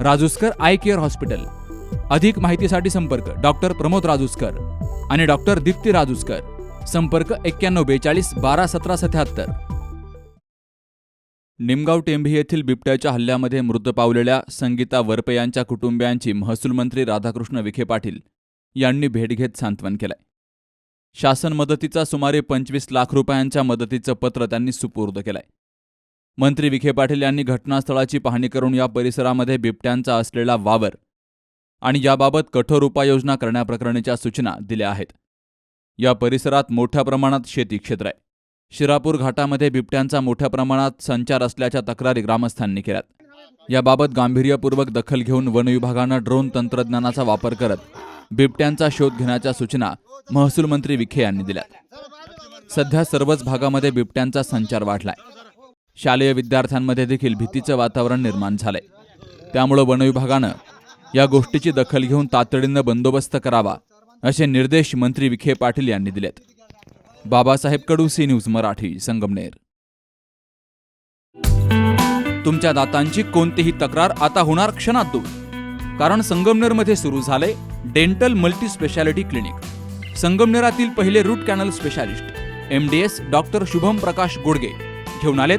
Rajuskar eye care hospital. अधिक माहितीसाठी संपर्क डॉक्टर प्रमोद राजूस्कर आणि डॉक्टर दीप्ती राजूस्कर. संपर्क एक्क्याण्णव बेचाळीस बारा सतरा सत्याहत्तर. निमगाव टेंभी येथील बिबट्याच्या हल्ल्यामध्ये मृत पावलेल्या संगीता वरपे यांच्या कुटुंबियांची महसूल मंत्री राधाकृष्ण विखे पाटील यांनी भेट घेत सांत्वन केलंय. शासन मदतीचा सुमारे पंचवीस लाख रुपयांच्या मदतीचं पत्र त्यांनी सुपूर्द केलंय. मंत्री विखे पाटील यांनी घटनास्थळाची पाहणी करून या परिसरामध्ये बिबट्यांचा असलेला वावर आणि याबाबत कठोर उपाययोजना करण्याप्रकरणीच्या सूचना दिल्या आहेत. या परिसरात मोठ्या प्रमाणात शेती क्षेत्र आहे. शिरापूर घाटामध्ये बिबट्यांचा मोठ्या प्रमाणात संचार असल्याच्या तक्रारी ग्रामस्थांनी केल्यात. याबाबत गांभीर्यपूर्वक दखल घेऊन वन विभागानं ड्रोन तंत्रज्ञानाचा वापर करत बिबट्यांचा शोध घेण्याच्या सूचना महसूल मंत्री विखे यांनी दिल्या सध्या सर्वच भागामध्ये बिबट्यांचा संचार वाढलाय. शालेय विद्यार्थ्यांमध्ये देखील भीतीचं वातावरण निर्माण झालंय. त्यामुळं वनविभागानं या गोष्टीची दखल घेऊन तातडीनं बंदोबस्त करावा असे निर्देश मंत्री विखे पाटील यांनी दिलेत. Babasaheb Kadu C news Marathi Sangamner. तुमच्या दातांची कोणतीही तक्रार आता होणार क्षणात दूर. कारण संगमनेरमध्ये सुरू झाले डेंटल मल्टी स्पेशालिटी क्लिनिक. संगमनेरातील पहिले root canal specialist M D S doctor Shubham Prakash Godge घेऊन आलेत